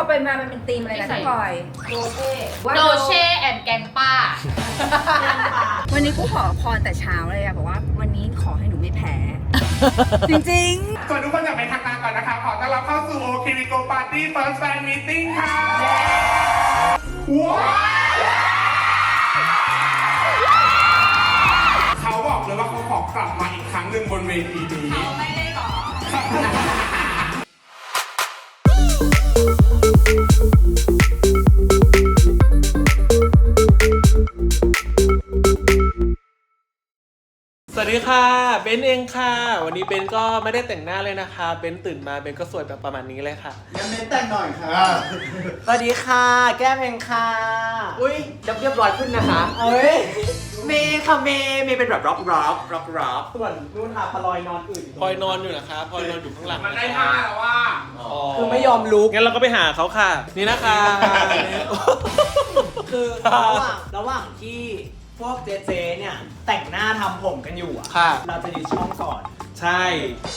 อไปมามันเป็นธีมอะไรนะพี่พลอยโดเช่ว่าโดเช่แอนแกงป้า วันนี้กูขอพรแต่เช้าเลยอะบอกว่าวันนี้ขอให้หนูไม่แพ้ จริงส่วนทุกคนอยากเป็นทางการก่อนนะคะ ขอต้อนรับเข้าสู่โอคิริโกปาร์ตี้เฟิร์สแฟนมีติ้งค่ะว้าวเขาบอกเลยว่าเขาขอกลับมาอีกครั้งหนึ่งบนเวทีนี้เขาไม่ได้ก่อ วัสดีค่ะ เบนเองค่ะ วันนี้เบนก็ไม่ได้แต่งหน้าเลยนะคะ เบนตื่นมาเบนก็สวยแบบประมาณนี้เลยค่ะงั้นเน้นแต่งหน่อยค่ะสวัสดีค่ะ แก้มเองค่ะ อุ้ยดับเรียบร้อยขึ้นนะคะเอ้ย เมย์ค่ะเมย์เมย์เป็นแบบร็อกร็อกร็อกร็อกส่วนนู่นค่ะพลอยนอนอื่นพลอยนอนอยู่นะคะพลอยนอนอยู่ข้างหลังมันได้ท่าแล้วว่าคือไม่ยอมลุก งั้นเราก็ไปหาเขาค่ะ นี่นะคะ คือระหว่างระหว่างที่ พวกเจเจเนี่ยแต่งหน้าทำผมกันอยู่อะค่ะ เราจะยืนช่องก่อน ใช่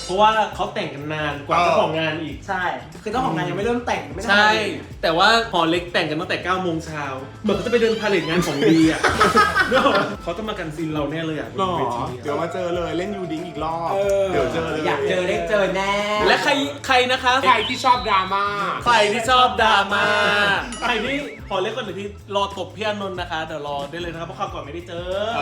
เพราะว่าเขาแต่งกันนานกว่าเจ้าของงานอีก ใช่ คือเจ้าของงานยังไม่เริ่มแต่งไม่ได้ใช่แต่ว่าพอเล็กแต่งกันตั้งแต่9โมงเช้าเหมือนเขาจะไปเดินพาเลทงานของดีอะนึกออกปะเขาจะมากันซีนเราแน่เลยอะบหรนอ เวทีเดี๋ยวมาเจอเลยเล่นยูดิ้งอีกรอบเออเดี๋ยวเจอเลย อยากเจอได้เจอแน่และใครใครนะคะ ใครที่ชอบดราม่า ใครที่ชอบดราม่าใครที่ขอเล็กก่อนหนึ่งที่รอตบพี่อานนท์นะคะ เดี๋ยวรอได้เลยนะครับเพราะคราวก่อนไม่ได้เจอเอ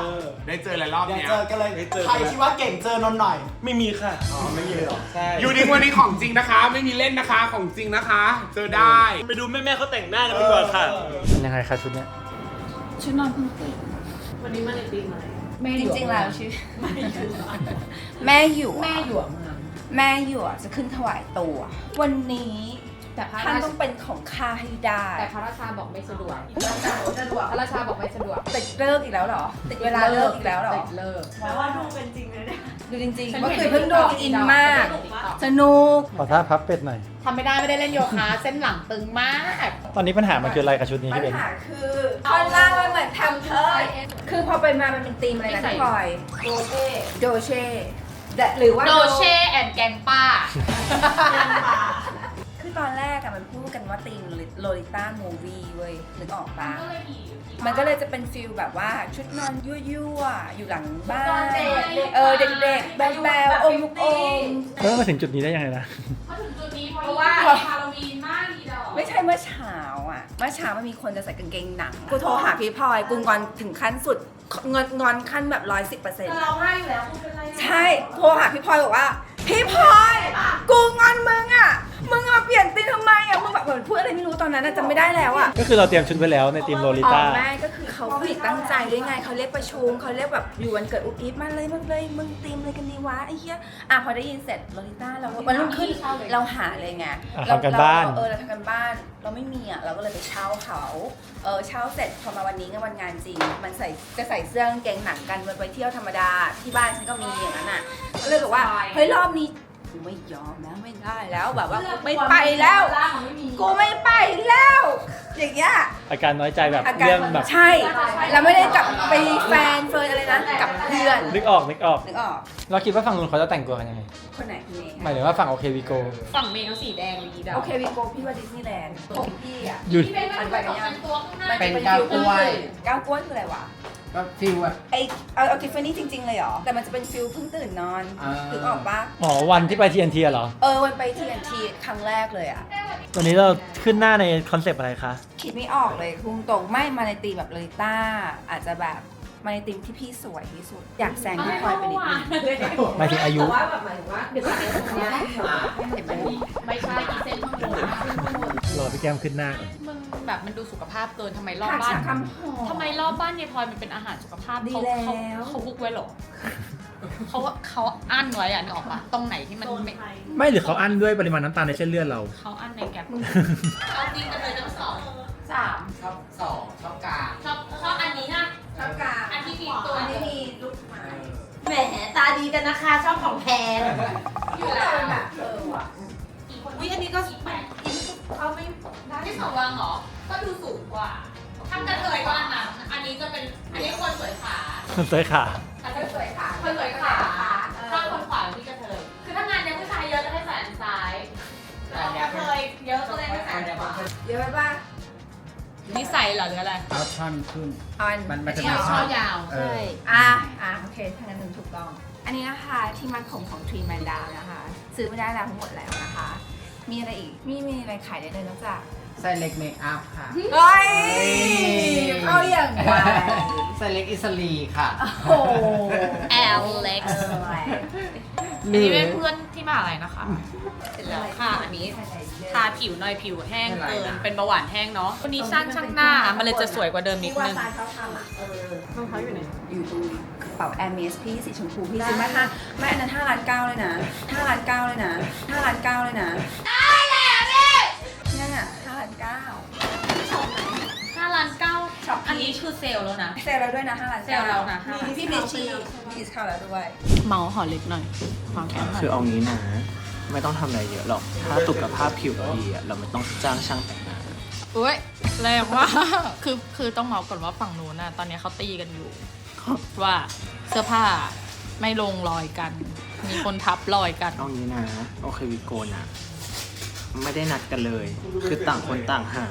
เอออ ได้เจอหลายรอบอยากเนี้ยเจอกันเลย ได้เจอใครที่ว่าเก่งเจอนนท์หน่อย ไม่มีค่ะ อ๋อ ไม่มีเลยเหรอ ใช่ยูดิ้งวันนี้ของจริงนะคะ ไม่มีเล่นนะคะของจริงนะคะ เจอได้ ไปดูแม่ๆเขาแต่งหน้ากันดีกว่าค่ะ เป็นยังไงคะชุดเนี้ยๆชุดนอนเพิ่งตื่นวันนี้มาในปีใหม่จริงๆแล้วชื่อแม่อยู่แม่หยวกเมืองแม่อยู่อะจะขึ้นถวายตัว วันนี้ แต่พระท่านราต้ชาองเป็นของข้าให้ได้แต่พระราชาบอกไม่สะดวกพระราชาบอกสะดวกพระราชาบอกไม่สะดวกติดเลิกอีกแล้วเหรอติดเวลาเลิกอีกแล้วเหรอติดเลิกแปลว่าดูเป็นจริงเลยเนี่ยดูจริงฉันๆว่าเห็นคือเพิ่งดูในอิน TikTok มากใน TikTok สนุก ขอท่าพับเป็ดหน่อย ทำไม่ได้ไม่ได้เล่นโยคะ เส้นหลังตึงมาก ตอนนี้ปัญหามันคืออะไรกับชุดนี้ปัพี่ญเบน หาคือท่อนล่างมันเหมือนทำเธอคือพอไปมามันเป็นธีมอะไรนะพี่พลอยโดเช่โดเช่แต่หรือว่าโดเช่แอนแกงป้า คือตอนแรกอะมันพูดกันว่าธีมโลลิต้ามูวี่เว้ยนึกออกปะมันก็เลยจะเป็นฟิลแบบว่าชุดนอนยั่วๆ อยู่หลังบ้านเออเด็กๆแบวๆอมลูกอมเริ่มมาถึงจุดนี้ได้ยังไงนะ มาถึงจุดนี้เพเพราะราะว่าว่าฮาโลวีนมากดีดอกไม่ใช่เมื่อเช้าอะ เมื่อเช้ามันมีคนจะใส่กางเกงหนังกูโทรหาพี่พลอยกูงอนถึงขั้นสุดงอนงอนขั้นแบบร้อยสิบเปอร์เซ็นต์เราให้อยู่แล้วคุณเป็นไรใช่ โทรหาพี่พลอยบอกว่า พี่พลอย กูงอนมึงอะ มึงมาเปลี่ยนตีนทำไมอะ มึงแบบเหมือนพูดอะไรไม่รู้ตอนนั้นอะจำไม่ได้แล้วอะก็คือเราเตรียมชุดไว้แล้วในทีมโลลิอ๋อต้า ไม่ก็คือเขาผู้หญิงตั้งใจด้วยไงเขาเรียกประชุมเขาเรียกแบบอยู่วันเกิดอุ๊บอิ๊บมาเลยมาเลยมึงตีมอะไรกันดีวะไอ้เหี้ยอะพอได้ยินเสร็จโลลิต้าเราวันรุ่งขึ้นเราหาเลยไงอะเราทำกันบ้านเออเราทำกันบ้านเราไม่มีอะเราก็เลยไปเช่าเขาเออเช่าเสร็จพอมาวันนี้ก็วันงานจริง มันใส่จะใส่เสื้อกางเกงหนังกันไปเที่ยวธรรมดาที่บ้านฉันก็มีอย่างนั้นอะก็เลยบอกว่าเฮ้ยรอบนี้ กูไม่ยอมแล้วไม่ได้แล้วแบบว่ากูไม่ไปแล้ว กูไม่ไปแล้ว อย่างเงี้ยอาการน้อยใจแบบอาการเรื่องแบบใช่ เราไม่ได้กลับไปแฟนเฟิร์นอะไรนะกับเพื่อนนึกออกนึกออกนึกออก เราคิดว่าฝั่งนู้นเขาจะแต่งตัวกันยังไงคนไหนคุณเองหมายถึงว่าฝั่งโอเควีโกฝั่งเมย์เขาสีแดงเลยดีดอกโอเควีโกพี่ว่าดิสนีย์แลนด์ของพี่อะหยุด ที่เป็นมันเป็นเป็นตัวข้างหน้ามันจะเป็นฟิลก้าวกล้วยคืออะไรวะก็ฟิลอะไอเอาเอาทิฟฟานี่จริง ๆ เลยเหรอ แต่มันจะเป็นฟิลเพิ่งตื่นนอนอ่าถึงออกปะอ๋อวันที่ไปทีเอ็นทีเหรอ เออวันไปทีนทีครั้งแรกเลยอะ วันนี้เราขึ้นหน้าในคอนเซปต์อะไรคะ คิดไม่ออกเลยคุงตรงไม่มาในตีมแบบเลต้าอาจจะแบบ มาในตีมที่พี่สวยที่สุด อยากแซงพี่พลอยไปนิดนึงหมายถึงอายุว่าแบบหมายถึงว่าเดี๋ยวจะเป็นตรงเนี้ยเห็นไหมไม่ใช่อีเส้นข้างบนขึ้นข้างบนรอพี่แก้มขึ้นหน้าก่อนมึงแบบมันดูสุขภาพเกินทำไมรอบขาดบ้านฉากคำหอม ทำไมรอบบ้านยายพลอยมันเป็นอาหารสุขภาพดีเขาแล้ว เขาเขาบุกไว้เหรอเขาเขาอั้นไว้อะนึกออกปะตรงไหนที่มันไม่ไม่หรือเขาอั้นด้วยปริมาณน้ำตาลในเส้นเลือดเรา เขาอั้นในแกปเอาจริงกันเลยทั้งสองสามชอบสองชอบกาชอบชอบอันนี้นะ ชอบกาอันที่มีตัวอันที่มีลูกไม้แหมตาดีกันนะคะชอบของแพงอยู่แล้วแบบเออว่ะอีกคนวิอันนี้ก็อีกแปดเขาไม่ที่สองวางเหรอ ก็ดูสูงกว่า ถ้ากระเทยก็อันนั้นอันนี้จะเป็น อันนี้คนสวยขาเตยขาอันนี้สวยขาคนสวยขาถ้าคนขวาที่กระเทย คือถ้างานเนี้ยผู้ชายเยอะจะให้ใส่อันซ้ายแต่กระเทยเยอะก็เลยให้เยอะไปป่ะ นิสัยเหรอหรืออะไร เอาช่อนขึ้น ออนมันมันจะเนี่ยมีช่อยาว เออ อะอะโอเคถ้างั้นหนึ่งถูกต้อง อันนี้นะคะที่มันผมของทรีแมนดาวนะคะ ซื้อไม่ได้แล้วทั้งหมดแล้วนะคะ มีอะไรอีกมีมีอะไรขายได้เลยนอกจากไส้เล็กเมคอัพค่ะ เฮ้ยเข้าอย่างไรไส้เล็กอิสลีค่ะโอ้แอลเล็กเอซ์อแหละอันนี้เป็นเพื่อนที่มาอะไรนะคะ เสร็จแล้วค่ะอันนี้ ทาผิวหน่อยผิวแห้งเกิน เป็นเบาหวานแห้งเนาะวันนี้ช่างช่างหน้ามันเลยจะสวยกว่าเดิมนิดว่านึงตาเขาทำอะเออรองเท้าอยู่ไหน อยู่ตรงกระเป๋าแอร์เมสพี่สีชมพูพี่ซื้อมาห้าไม่อันนั้นห้าล้านเก้าเลยนะห้าล้านเก้าเลยนะห้าล้านเก้าเลยนะได้แล้วพี่เนี่ยห้าล้านเก้า5ล้านเก้าช็อปอันนี้คือเซลล์แล้วนะ เซลล์เราด้วยนะห้าล้านเซลล์เรานะ5ล้านมีพี่เมชี่มีเข้าแล้วด้วย เมาส์หอเล็กหน่อย ความแก้มหน่อย คือเอางี้นะ ไม่ต้องทำอะไรเยอะหรอก ถ้าสุขภาพผิวดีอะเราไม่ต้องจ้างช่างแต่งหน้า อุ้ยแรงว่าคือคือต้องเมาส์ก่อนว่าฝั่งนู้นน่ะตอนนี้เขาตีกันอยู่ ว่าเสื้อผ้าไม่ลงรอยกัน มีคนทับรอยกัน เอางี้นะโอเควิโกนะไม่ได้นัดกันเลย คือต่างคนต่างหา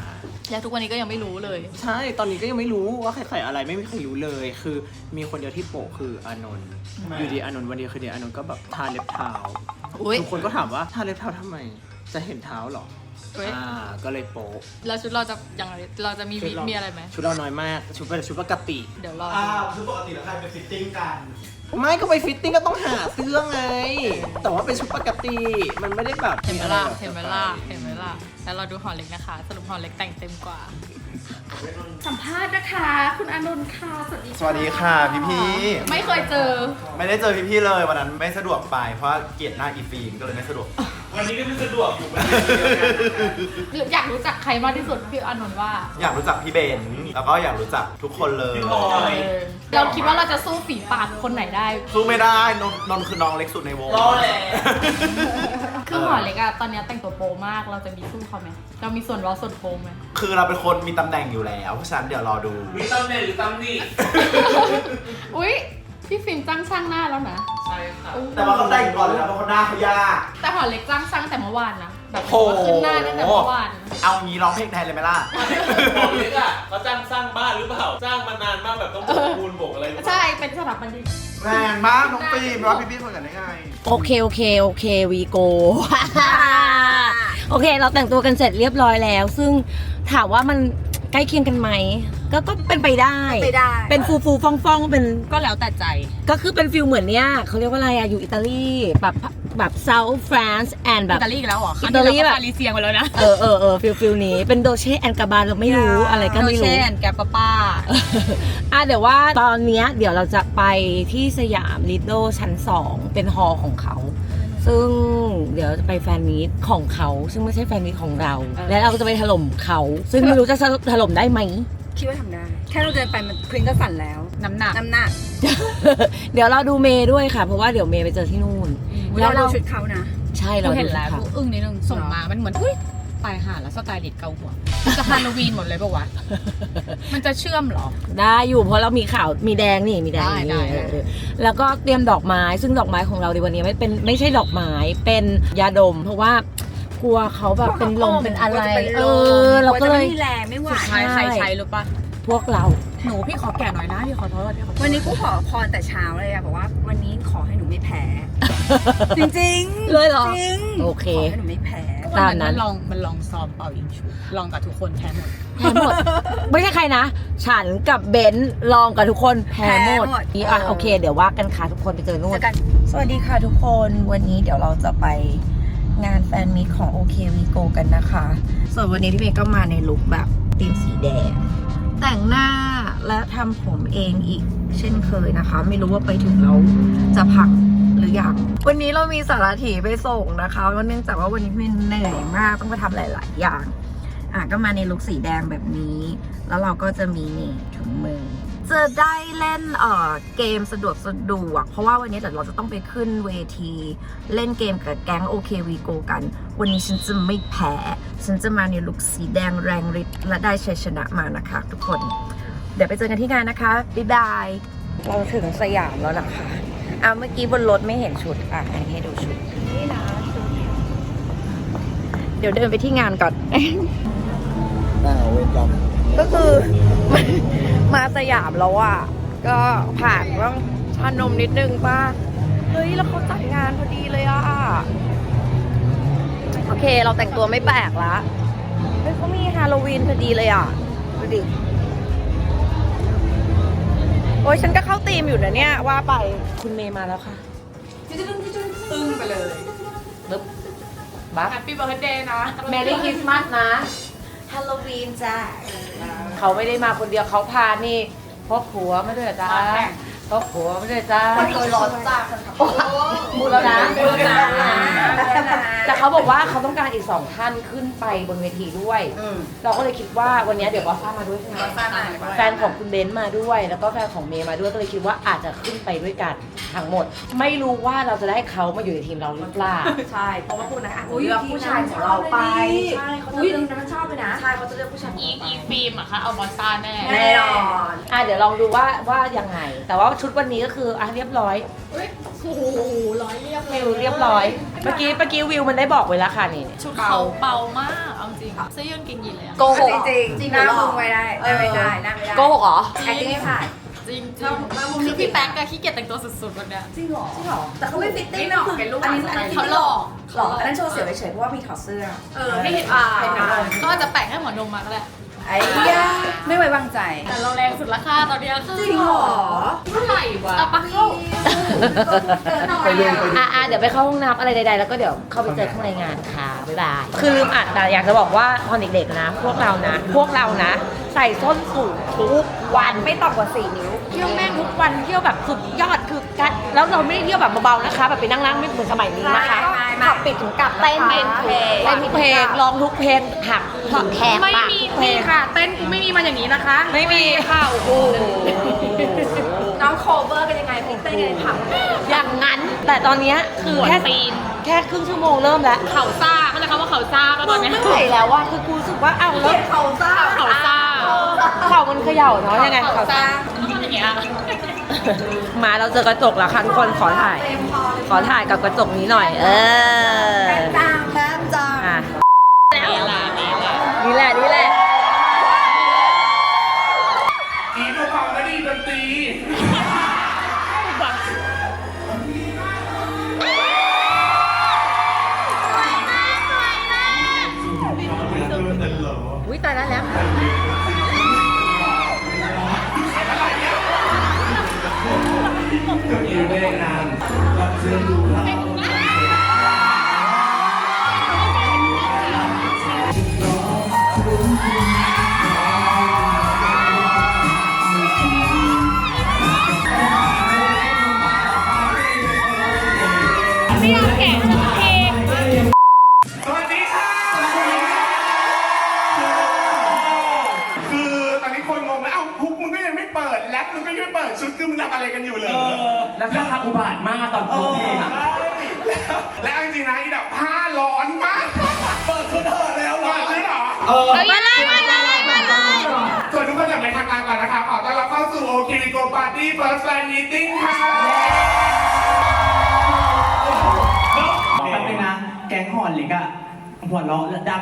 แล้วทุกวันนี้ก็ยังไม่รู้เลย ใช่ตอนนี้ก็ยังไม่รู้ว่าใครใส่อะไรไม่มีใครรู้เลย คือมีคนเดียวที่โปะคืออานนท์อยู่ดีอานนท์วันเดียวคือเดียวอานนท์ก็แบบทาเล็บเท้าอุ๊ยทุกคนก็ถามว่าทาเล็บเท้าทำไม จะเห็นเท้าเหรออุ๊ยอ่าก็เลยโปะแล้วชุดเราจะยังไงเราจะมีชุดเรามีมีอะไรไหม ชุดเราน้อยมากชุดเป็นชุดปกติ เดี๋ยวรออ้าดูวคือปกติแล้วใครไปฟิตติ้งกัน ไม่ก็ไปฟิตติ้งก็ต้องหาเสื้อไง แต่ว่าเป็นชุดปกติ มันไม่ได้แบบเห็นไหมล่ะแบบเห็นไหมล่ะเห็นไหม ล่ะ แล้วเราดูหอเล็กนะคะ สรุปหอเล็กแต่งเต็มกว่า สัมภาษณ์นะคะ คุณอานนท์ค่ะสวัสดีสวัสดีค่ะพี่พี่ไม่เคยเจอ ไม่ได้เจอพี่พี่เลยวันนั้นไม่สะดวกไปเพราะเกลียดหน้าอีฟิล์มก็เลยไม่สะดวก วันนี้ก็ไม่สะดวกอยู่มันเดียวกันอยากรู้จักใครมากที่สุดพี่อานนท์ว่าอยากรู้จักพี่เบนแล้วก็อยากรู้จักทุกคนเลยพี่พลอยเออเราคิดว่าเราจะสู้ฝีปากคนไหนได้ สู้ไม่ได้นนนนท์คือน้องเล็กสุดในวงรอแหละ คือหอเล็กอะตอนเนี้ยแต่งตัวโปมาก เราจะมีสู้เขาไหมเรามีส่วนร้อส่วนโปไหมคือเราเป็นคนมีตำแหน่งอยู่แล้วเพราะฉะนั้นเดี๋ยวรอดู มีตำแหน่งหรือตำหนิอุ๊ยพี่ฟิล์มจ้างช่างหน้าแล้วนะใช่ค่ะ แต่ว่าเขาแต่งก่อนเลยนะเพราะเขาหน้าเขายาก แต่หอเล็กจ้างช่างแต่เมื่อวานนะ แบบโอ้โหว่าขึ้นหน้าตั้งแต่เมื่อวานเอางี้ร้องเพลงแทนเลยไหมล่ะ บอกเลยอะเขาจ้างสร้างบ้านหรือเปล่า จ้างมานานมากแบบต้องโบกปูนโบกอะไรหรือเปล่า ใช่ เป็นสถาปนิก แรงมากน้องฟิล์มร้องพี่พี่คนกันได้ไง โอเค โอเค โอเควีโก โอเค เราแต่งตัวกันเสร็จเรียบร้อยแล้ว ซึ่งถามว่ามันใกล้เคียงกันไหม ก็ก็เป็นไปได้ ไปได้ เป็นฟูฟูฟ่องฟ่องๆเป็นก็แล้วแต่ใจ ก็คือเป็นฟิลเหมือนเนี้ยเขาเรียกว่าอะไรอะอยู่อิตาลีแบบ แบบเซาท์ฟรานซ์แอนแบอิบตาลีอีกแล้วเหรอครั้งอิตาลีที่แบบเรก็ปารีเซียงไปแล้วนะเออเออเออฟิลฟิลนี้เป็นโดเช่แอนกาบานเราไม่รู้อะไรก็ไม่โดเช่รู้แอนแกปป้า อะเดี๋ยวว่าตอนเนี้ยเดี๋ยวเราจะไปที่สยามลิ d โดชั้น 2 เป็นฮอลล์ของเขา ซึ่งเดี๋ยวจะไปแฟนมีตของเขา ซึ่งไม่ใช่แฟนมีตของเรา เออ และเราก็จะไปถล่มเขา ซึ่งไม่รู้จะถล่มได้ไหมคิดว่าทำได้ แค่เราเดินไปมันพริ้งก็สั่นแล้ว น้ำหนักน้ำหนักเดี๋ยวเราดูเมย์ด้วยค่ะ เพราะว่าเดี๋ยวเมย์ไปเจอที่นู่นเราดูชุดเขานะ ใช่เราเราเห็นดูแล้วค่ะ กูอึ้งนิดนึงส่งมา มันเหมือน อุ้ยตายห่าแล้วสไตล์ลิสต์เกาหัวจะฮาโลวีนหมดเลยปะวะ มันจะเชื่อมเหรอ ได้อยู่เพราะเรามีข่าวมีแดงนี่มีแดงได้นี่ได้ เออเออแล้วก็เตรียมดอกไม้ซึ่งดอกไม้ของเราในวันนี้ไม่เป็นไม่ใช่ดอกไม้เป็นยาดม เพราะว่ากลัวเขาแบบเป็นลมเป็นอะไร เออ เราก็เลย ไม่มีแรงไม่ไหวใช่ใครใช้หรือปะ พวกเรา หนูพี่ขอแก่หน่อยนะพี่ขอโทษพี่ขอโทษวันนี้กูขอพรแต่เช้าเลยอะบอกว่าวันนี้ขอให้หนูไม่แพ้ จริงๆเลยเหรอ จริงโอเค ขอให้หนูไม่แพ้ ตามนั้น มันลองมันลองซ้อมเป่ายิงชุบลองกับทุกคนแพ้หมดแพ้หมด ไม่ใช่ใครนะ ฉันกับเบนซ์ลองกับทุกคนแพ้หมดแพ้หมดนี่อะเออ โอเค เดี๋ยวว่ากันค่ะทุกคนไปเจอนู่เจนอกัน สวัสดีค่ะทุกคนวันนี้เดี๋ยวเราจะไปงานแฟนมีตของ OK v ีโกกันนะคะ ส่วนวันนี้พี่เมย์ก็มาในลุคแบบธีมสีแดง แต่งหน้าและทำผมเองอีกเช่นเคยนะคะ ไม่รู้ว่าไปถึงแล้วจะพักหรือยังวันนี้เรามีสารถีไปส่งนะคะเพราะเนื่องจากว่าวันนี้เมย์เหนื่อยมากต้องไปทำหลาย ๆ อย่างอะก็มาในลุคสีแดงแบบนี้ แล้วเราก็จะมีนี่ถุงมือจะได้เล่นเอ่อเกมสะดวกสะดวก เพราะว่าวันนี้เดี๋ยวเราจะต้องไปขึ้นเวที เล่นเกมกับแก๊งโอเควีโกกัน วันนี้ฉันจะไม่แพ้ ฉันจะมาในลุคสีแดงแรงฤทธิ์และได้ชัยชนะมานะคะ ทุกคน เดี๋ยวไปเจอกันที่งานนะคะ บ๊ายบาย เราถึงสยามแล้วนะคะอะเมื่อกี้บนรถไม่เห็นชุด อะอันนี้ให้ดูชุด นี่นะชุด เดี๋ยวเดินไปที่งานก่อนอ้าวเวรกรรมก็คือมันมาสยามแล้วอะ ก็ผ่านต้องชานมนิดนึงป่ะ เฮ้ย แล้วเขาจัดงานพอดีเลยอะ โอเค เราแต่งตัวไม่แปลกละเฮ้ยเขามีฮาโลวีนพอดีเลยอะ ดูดิ โอ้ยฉันก็เข้าธีมอยู่นะเนี่ย ว่าไป คุณเมย์มาแล้วค่ะตึ้งไปเลยปึ๊บบัฟแฮปปี้เบิร์ดเดย์นะเมรี่คริสต์มาสนะ ฮาโลวีนจ้า เขาไม่ได้มาคนเดียวเขาพานี่พ่อผัวมาด้วยเหรอจ้า พ่อผัวมาด้วยจ้าคนโดยร้อนจ้าคนขับพูดแล้วนะพูดแล้วนะแต่เขาบอกว่าเขาต้องการอีกสองท่านขึ้นไปบนเวทีด้วยอืมเราก็เลยคิดว่าวันนี้เดี๋ยวบอสซ่ามาด้วยใช่ไหมบอสซ่ามาด้วยแฟนของคุณเบนซ์มาด้วย แล้วก็แฟนของเมย์มาด้วยก็เลยคิดว่าอาจจะขึ้นไปด้วยกันทั้งหมด ไม่รู้ว่าเราจะได้เขามาอยู่ในทีมเราหรือเปล่าใช่เพราะว่าคุณนะอาจจะเลือกผู้ชายของเราไปใช่เขาจะเลือกนั้นชอบเลยนะใช่เขาจะเลือกผู้ชายของอีเราไปอีฟิล์มอะค่ะเอาบอสซ่าแน่แน่นอนอะเดี๋ยวลองดูว่าว่ายังไงแต่ว่าชุดวันนี้ก็คืออะเรียบร้อยเฮ้ยโอ้โหร้อยเรียบเลวิยวเรียบร้อย เมื่อกี้เมื่อกี้วิวมันได้บอกไว้แล้วค่ะนี่ชุดเขาเบามาก เอาจริงเสื้อยืดกินยีนเลยอะโกหกจริงจริงหน้ามึงไว้ได้ได้ไม่ได้หน้าไม่ได้โกหกเหรอ แอคติ้งไม่ผ่านจริงจริงคือพี่แป๊กก็ขี้เกียจแต่งตัวสุดๆวันเนี้ยจริงเหรอจริงเหรอแต่เขาไม่ฟิตติ้งนะคืออันนี้อันนี้เขาหลอกหลอกอันนั้นโชว์เสียวเฉยๆเพราะว่ามีถอดเสื้อ เออให้เห็นอ่าก็อาจจะแปะให้หมอนมมาก็ได้ ไอ้ยาไม่ไว้วางใจ แต่เราแรงสุดราคาตอนเนี้ยคือจริงเหรอ เท่าไหร่วะเอาปะเข้าไปเรื่องไปเรื่องอะอะเดี๋ยวไปเข้าห้องน้ำอะไรใดๆ แล้วก็เดี๋ยวเข้าไปเจอข้างในงานค่ะ บ๊ายบาย คือลืมอัดแต่อยากจะบอกว่าตอนเด็กๆนะ พวกเรานะ พวกเรานะ ใส่ส้นสูงทุกวันไม่ต่ำกว่า 4 นิ้วเที่ยวแม่งทุกวันเที่ยวแบบสุดยอดคือกันแล้วเราไม่ได้เที่ยวแบบเบาๆนะคะ แบบไปนั่งๆไม่เหมือนสมัยนี้นะคะ ไม่ไม่ขับปิดถึงกลับเต้นเต้นเพลงเต้นทุกเพลงร้องทุกเพลงหักแขกไม่ปากมีทุกเพลนี่ง ค่ะ เต้นกูไม่มีมาอย่างนี้นะคะไม่มีค่ะโอ้โหน้องโคเวอร์กันยังไงพิเต้นกันในผับอย่างนั้นแต่ตอนเนี้ยคือแค่หัวตีนแค่ครึ่งชั่วโมงเริ่มแล้วเขาซ่าเขาจะคำว่าเขาซ่าป่ะตอนเนี้ยไม่ไหวแล้วอะคือกูรู้สึกว่าเอ้าแล้ว เขาซ่า เขาซ่าเข่ามันเขย่าเนาะยังไงเขาเข่าซ่าซ่าต้องทำอย่างเงี้ยมาเราเจอกระจกแล้วค่ะทุกคนขอถ่าย ขอถ่ายกับกระจกนี้หน่อย เออ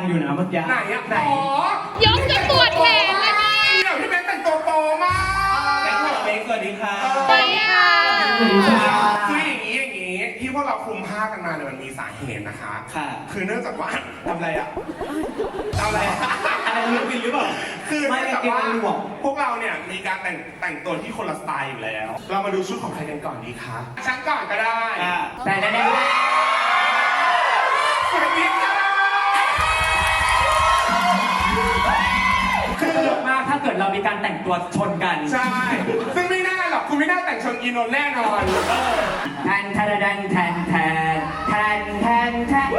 อยู่นะเมื่อกี้ไหนอะไหนยกจนปวดแขนเลยนี่เดี๋ยวพี่เบนแต่งตัวโปมากแก๊งหอนเล็กสวัสดีค่ะ ไปค่ะ คืออย่างนี้อย่างนี้ที่พวกเราคลุมผ้ากันมาเนี่ยมันมีสาเหตุนะคะค่ะ คือเนื่องจากว่าทำอะไรอะทำอะไรอะอะไรลึกบินหรือเปล่าคือไม่เนื่องจากเกงว่ามันหลวมพวกเราเนี่ยมีการแต่งแต่งตัวที่คนละสไตล์อยู่แล้ว เรามาดูชุดของใครกันก่อนดีคะฉันก่อนก็ได้อะ แต่แน่ๆ สวัสดีค่ะ เกิดเรามีการแต่งตัวชนกัน ใช่ ซึ่งไม่น่าหรอกคุณไม่น่าแต่งชนอีโนนแน่นอนแทนแทนแทนแทนแทนแทนแทนแทน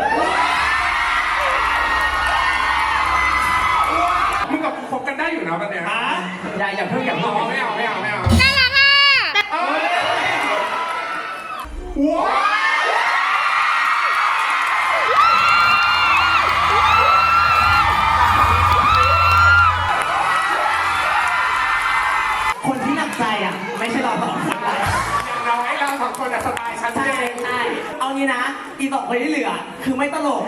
มึงกับกูคบกันได้อยู่นะวันเนี้ยฮะอย่าอย่าเพิ่งอย่าอ๋เพิ่องไม่เอาไม่เอาไม่เอาน่ารักอะเอ้ยว้าว ใช่นใช่เอางี้นะ อีสองคนที่เหลือ คือไม่ตลก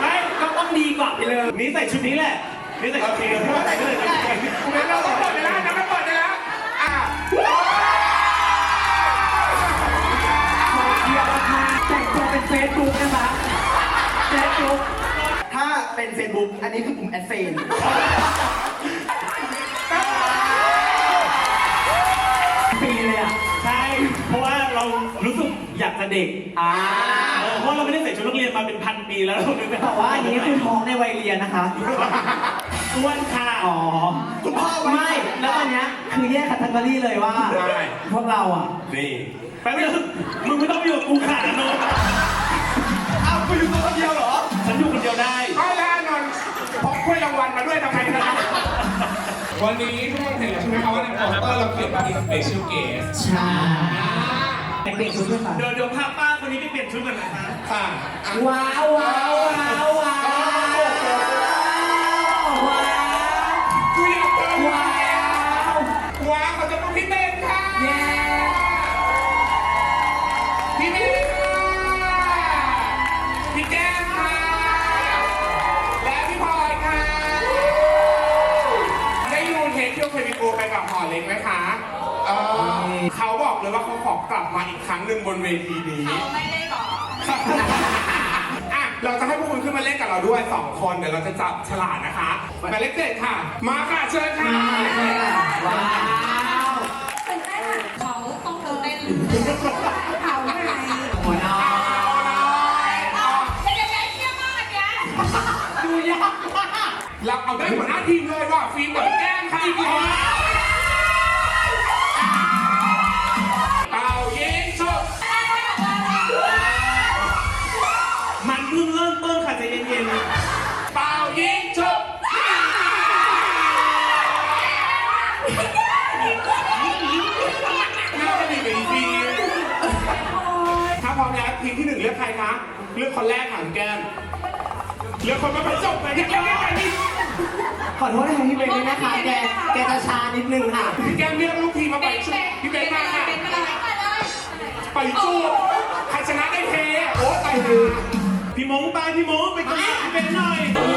ไม่ก็ต้องดีกว่าไปเลยนี่ใส่ชุดนี้แหละนี่แต่โอเคเมื่อไหร่ก็เลยได้คุณเบนเราเปิดไปแล้วจะไม่เปิดไปแล้วอะแต่งตัวเป็นเฟซบุ๊กนะคะเฟซบุ๊กถ้าเป็นเฟซบุ๊กอันนี้คือปุ่มแอดเฟนปีเลยอะ ใช่ เพราะว่าเรารู้สึก อยากจะเด็กอ่าเออเพราะเราไม่ได้ใส่ชุดนักเรียนมาเป็นพันปีแล้วเราเลยไม่แต่ว่าอันนี้คือท้องในวัยเรียนนะคะอ้วนค่ะอ๋อคุณพ่อไว้ไม่ แล้วอันเนี้ยคือแยกคัตเกอรี่เลยว่า พวกเราอะนี่แป๊บนึงมึงไม่ต้องไปอยู่กับกูขาโนนอ้าวคุณอยู่ตัวคนเดียวเหรอ ฉันอยู่คนเดียวได้ก็แล้วนนท์พกถ้วยรางวัลมาด้วยทำไมนะวันนี้ทุกคนเห็นแล้วใช่ไหมครับว่าในโปสเตอร์เราเขียนว่า in special guest ใช่ เด็กๆชุดด้วยค่ะ เดี๋ยวเดี๋ยวพาป้าคนนี้ไปเปลี่ยนชุดก่อนนะคะ ค่ะอะว้าวว้าวว้าว กลับมาอีกครั้งหนึ่งบนเวทีนี้ เขาไม่ได้บอกอะ เราจะให้พวกคุณขึ้นมาเล่นกับเราด้วย 2 คนเดี๋ยวเราจะจับฉลากนะคะหมายเลขเจ็ดค่ะ มาค่ะเชิญค่ะว้าวเขาต้องตื่นเต้นเขาอะไรหัวน้อเอายหน่อยเอาเดี๋ยวเดี๋ยวเชี่ยมากอันเนี้ยดูยากมากเราเอาได้หัวหน้าทีมเลยว่ะฟิล์มกับพี่แก้มค่ะ ลือกคนแรกค่ะคุณแก้มเลือกคนมาประจบไปพี่แก้มเลือกใครดีขอโทษนะคะพี่เบนด้วยนะคะแกแกจะชานิดนึงค่ะ พี่แก้มเลือกลูกทีมมาไปชุบพี่เบนมาค่ะเป็นอะไรก็ได้ไปจูบใครชนะได้เทโอ้ตายๆพี่มงไปพี่มงไปกินพี่เป็นหน่อย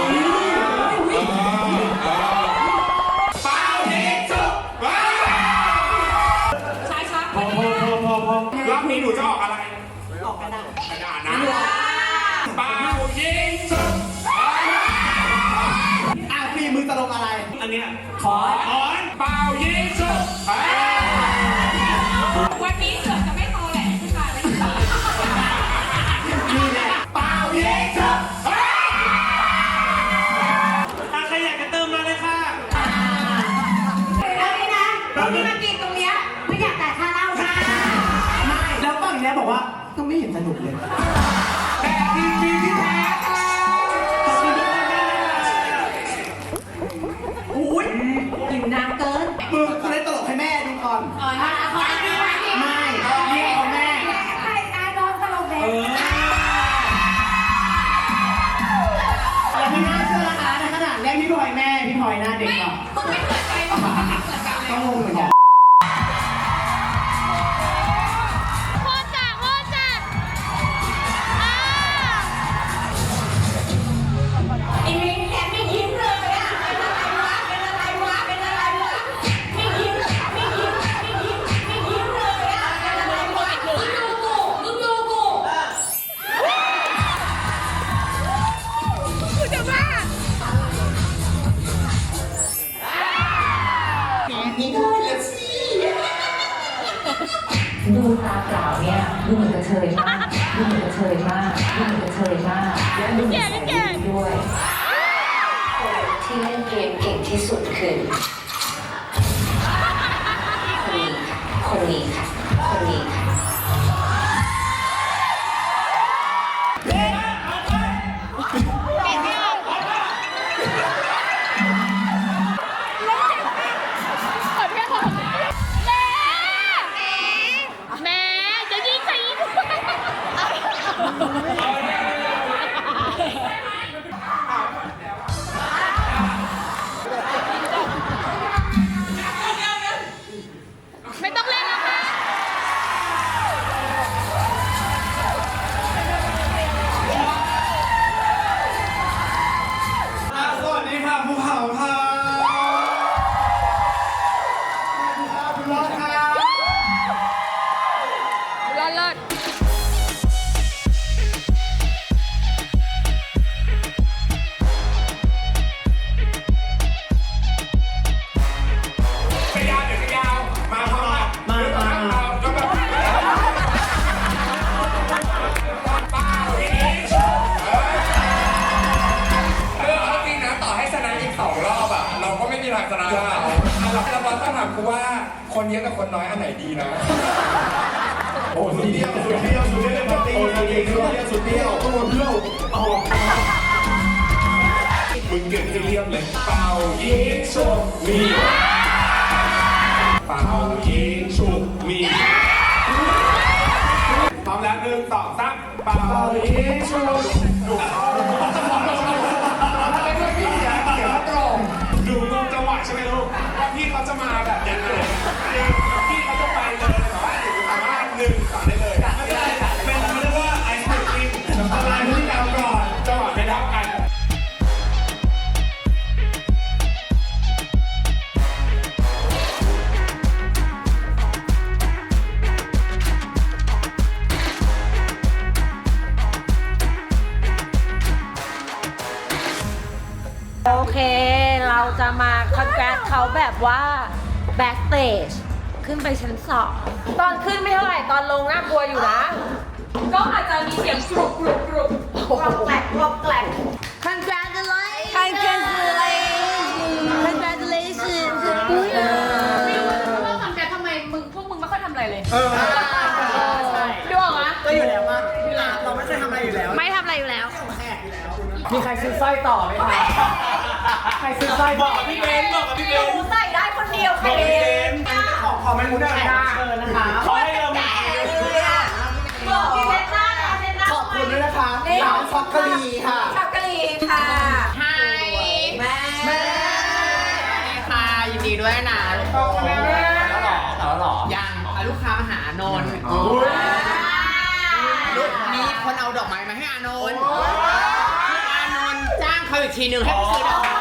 กว่าก็ไม่เห็นสนุกเลยแต่ทีมทีมที่แพ้ค่ะอุ้ยอยู่นานเกินมือคุณเล่นตลกให้แม่ดูก่อน เออมาขอดีมาดีไม่เรียกเอาแม่ใครอาโดนตลกแดงเราไม่น่าเชื่อนะคะในขนาดเรียกพี่พลอยแม่ พี่พลอยหน้าเด็กกว่าคุณไม่เปิดใจหรอกไม่เปิดกันเลยก็งงเหมือนกัน คนเยอะกับคนน้อยอันไหนดีนะ โอ้สุดเดียวสุดเดียวสุดเดียวเลยปาร์ตี้สุดเดียวสุดเดียวสุดเดียวตัวเดียวมึงเก็บให้เรียบเลยเป่ายิงฉุบมีเป่ายิงฉุบมีพร้อมแล้วหนึ่งสองสามเป่ายิงฉุบ ว่าแบ็กเ a จขึ้นไปชั้นสองตอนขึ้นไม่เท่าไหร่ตอนลงน่ากลัวอยู่นะ ก็อาจจะมีเสียงกรุบกรุบกรุบกรอบแกลกกรอบแกลก Congratulations Congratulations Congratulations ไม่รู้ว่าคอนแกรสทำไมมึงพวกมึงไม่ค่อยทำอะไรเลยดูออกไหมก็อยู่แล้วว่าเราไม่เคยทำอะไรอยู่แล้วไม่ทำอะไรอยู่แล้วมีใครซื้อสร้อยต่อไหมคะ ใครซื้อสร้อยบอกกับพี่เบนบอกกับพี่เบนหนูใส่ได้คน เดียวบอกพี่เบนขอขอแมงมุมได้ไหมคะเชิญนะคะขอให้เรามีบอกพี่เพชรหน้าเพชรหน้าขอบคุณด้วยนะคะร้านฟักกะลีค่ะช็อกกแลตค่ะไฮแม่แม่ค่ะยินดีด้วยนะขอบคุณแม่แล้วหรอแล้วหรอยังลูกค้ามาหาอานนท์มีคนเอาดอกไม้มาให้อานนท์อานนท์จ้างเขาอีกทีหนึ่งให้ไปซื้อดอกไม้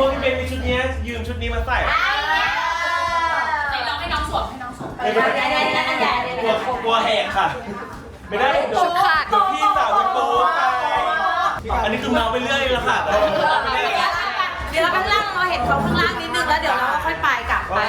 ว่าพี่เบนมีชุดนี้ยืมชุดนี้มาใส่ให้น้องให้น้องสวมให้น้องสวมได้ได้ได้ไม่ได้ตัวตัวแหกค่ะ ไม่ได้เดี๋ยวดพี่สาวจะโป๊ไปอันนี้คือเมาไปเรื่อยแล้วค่ะเดี๋ยวเราข้างล่างเราเห็นเขาข้างล่างนิดนึงแล้วเดี๋ยวเราค่อยไปกลับไป